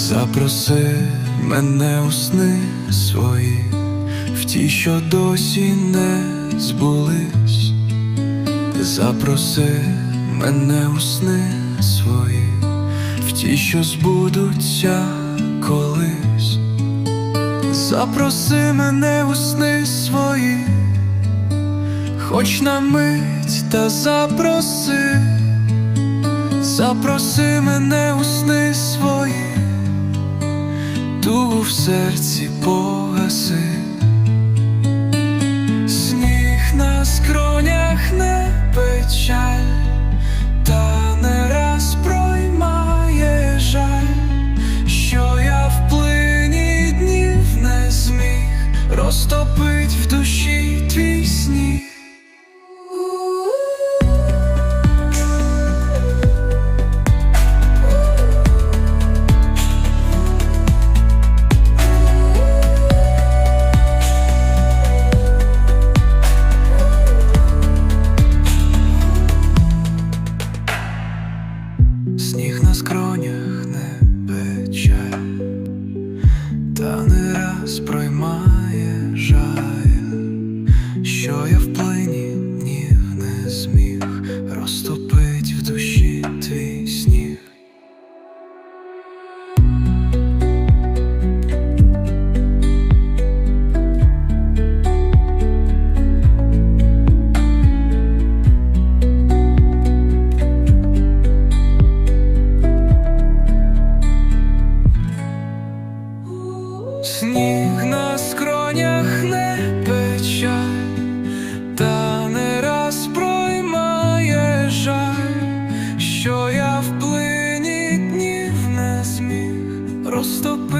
Запроси мене у сни свої, в ті, що досі не збулись. Запроси мене у сни свої, в ті, що збудуться колись. Запроси мене у сни свої, хоч на мить та запроси, запроси мене у сни свої, серці погаси. Раз проймає жаль, що я в Сніг на скронях не пече, та не раз проймає жаль, що я в плині днів не зміг розтопить